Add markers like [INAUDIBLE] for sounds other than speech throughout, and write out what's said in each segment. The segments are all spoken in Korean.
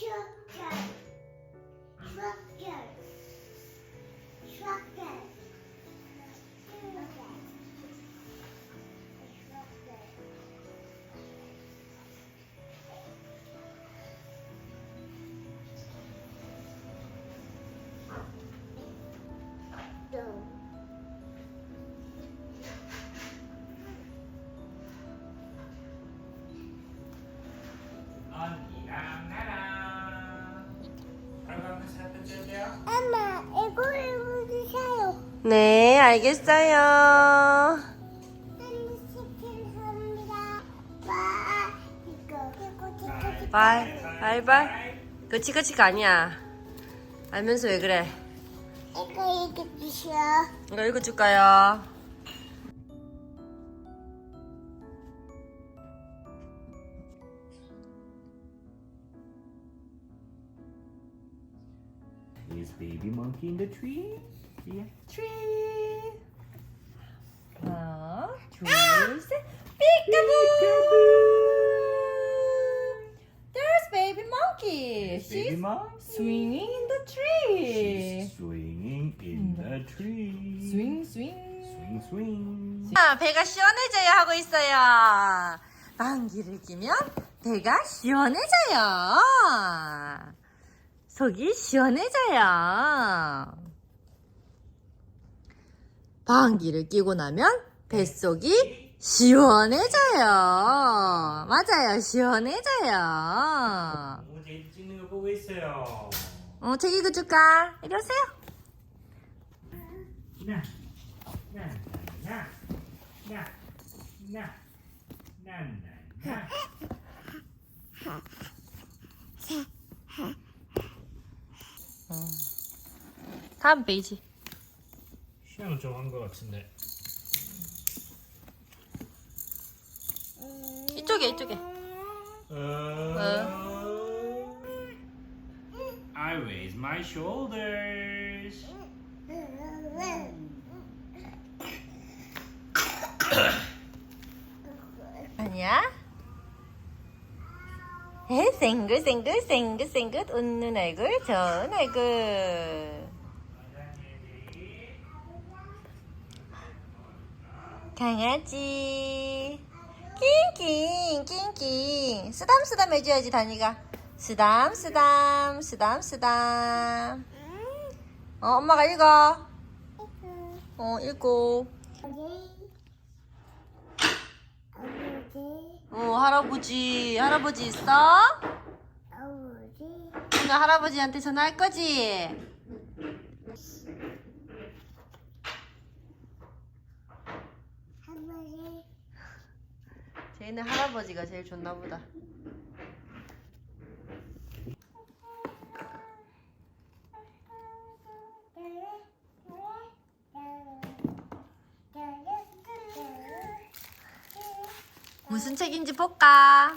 Şoker. Şoker. Şoker. 네, 알겠어요. 바이, 바이. 그치, 그치가 아니야. 알면서 왜 그래? 이거 이거 주세요. 이거 읽어줄까요? Is baby monkey in the tree? Yeah. 트리. 하나, 둘, 셋. 피카부! There's baby monkey. Baby She's swinging in the tree. She's swinging in the tree Swing, swing. swing swing 아, 배가 시원해져야 하고 있어요. 방귀를 끼면 배가 시원해져요. 속이 시원해져요. 방귀를 끼고 나면 뱃속이 시원해져요. 맞아요, 시원해져요. 어제 찍는 거 보고 있어요 어, 책 읽어줄까? 이리 오세요. 나, 나, 나, 나, 나, 나, 나, 나. 다음 페이지. 시간은 좀한거 같은데 이쪽에, 이쪽에. 어... I raise my shoulders. 아니야? 에, 생글생글 생글생글 웃는 얼굴 좋은 얼굴 강아지. 낑낑 낑낑. 쓰담쓰담 해줘야지 다니가. 쓰담쓰담 쓰담쓰담. 어 엄마가 읽어. 어 읽고. 어 할아버지 할아버지 있어? 오늘 할아버지한테 전화할 거지? 쟤는 할아버지가 제일 좋나 보다. 무슨 책인지 볼까?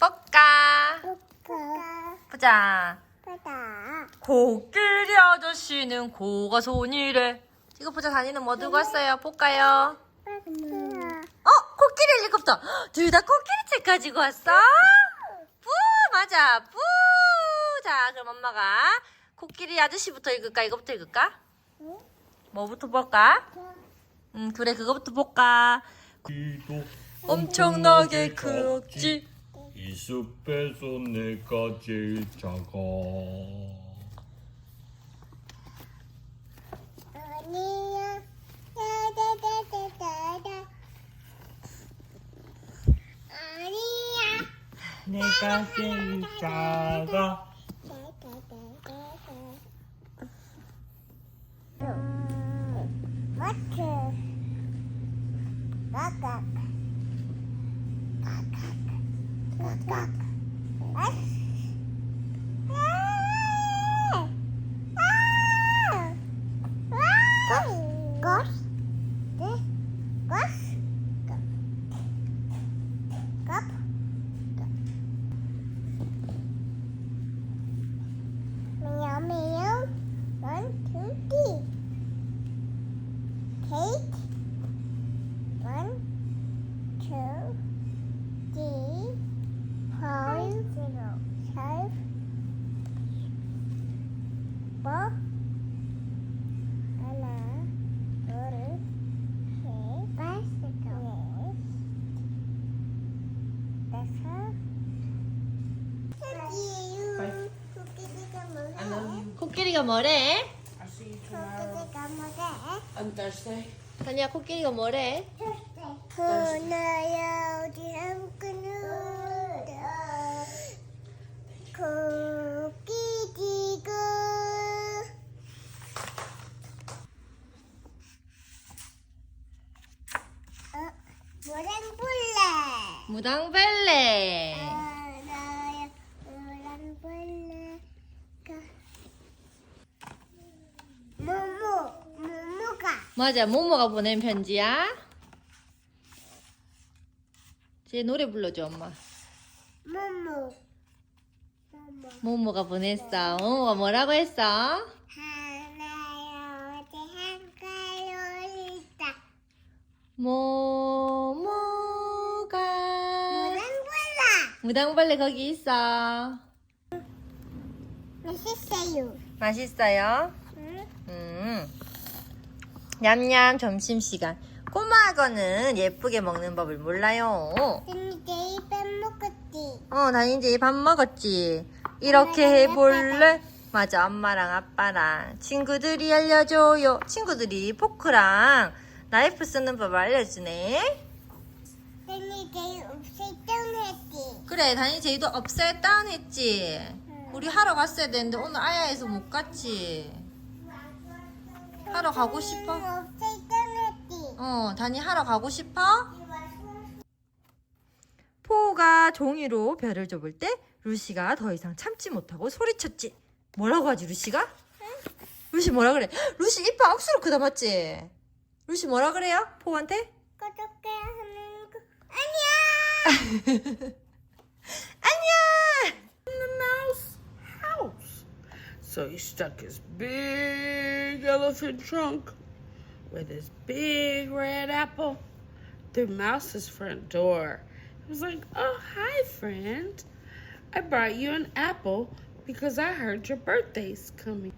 볼까? 보자. 코끼리 아저씨는 코가 손이래. 이거 보자 다니는 뭐 들고 왔어요? 볼까요? 어? 코끼리 헬리콥터! 둘 다 코끼리 책 가지고 왔어? 뿌! 맞아! 뿌! 자, 그럼 엄마가 코끼리 아저씨부터 읽을까? 이거부터 읽을까? 뭐부터 볼까? 음, 그래, 그거부터 볼까? 귀도 엄청나게 크지? 이 숲에서 내가 제일 작아. 아니야. 다다다다다다. 아니야. 내가 제일 작아. 마트. 까깍. 까깍. 까깍. 아. 아. 아. 것? 네? 것? 것? meow meow one two three Kate one two three four zero 그래서 여기요. 코끼리가 뭐래? 코끼리가 뭐래? I'll tomorrow 코끼리가 뭐래? on Thursday. 다니야 코끼리가 뭐래? 하나야 어디 아무거나 코끼리가 어? 노란 볼래 무당벌레. 모모 모모가 맞아 모모가 보낸 편지야. 제 노래 불러줘 엄마. 모모 모모 모모가 보냈어. 모모가 뭐라고 했어? 하나요 어디 한가요 있다 모 무당벌레 거기 있어. 맛있어요 맛있어요? 응? 음. 냠냠 점심시간. 꼬마하고는 예쁘게 먹는 법을 몰라요. 내일 밥 먹었지 어, 나 이제 밥 먹었지. 이렇게 해볼래? 맞아, 엄마랑 아빠랑. 친구들이 알려줘요. 친구들이 포크랑 나이프 쓰는 법 알려주네. 근데 내일 없앨던 했지 그래, 다니 제이도 다운 했지. 우리 하러 갔어야 되는데 오늘 아야에서 못 갔지. 하러 가고 싶어? 없앨던 했지 어, 다니 하러 가고 싶어? 포가 종이로 별을 접을 때 루시가 더 이상 참지 못하고 소리쳤지. 뭐라고 하지 루시가? 루시 뭐라 그래? 루시 이빨 억수로 크다 맞지? 루시 뭐라 그래요? 포한테? [LAUGHS] Anya! In the mouse house. So he stuck his big elephant trunk with his big red apple through Mouse's front door. He was like, Oh, hi, friend. I brought you an apple because I heard your birthday's coming.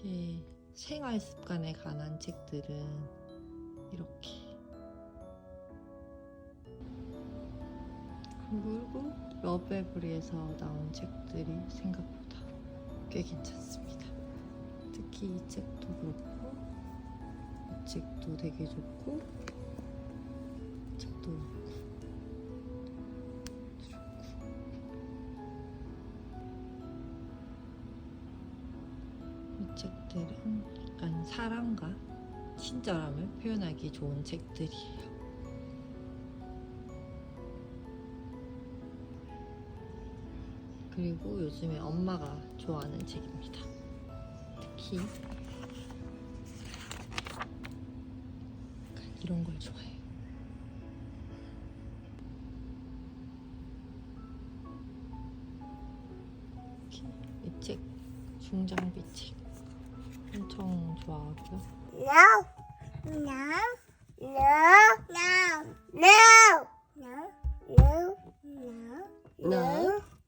이렇게 생활 습관에 관한 책들은 이렇게 그리고 러브에브리에서 나온 책들이 생각보다 꽤 괜찮습니다. 특히 이 책도 그렇고 이 책도 되게 좋고 이 책도 책들은 약간 사랑과 친절함을 표현하기 좋은 책들이에요. 그리고 요즘에 엄마가 좋아하는 책입니다. 특히 이런 걸 좋아해요. 이책 중장비 책 엄청 좋아하죠? No, no, no.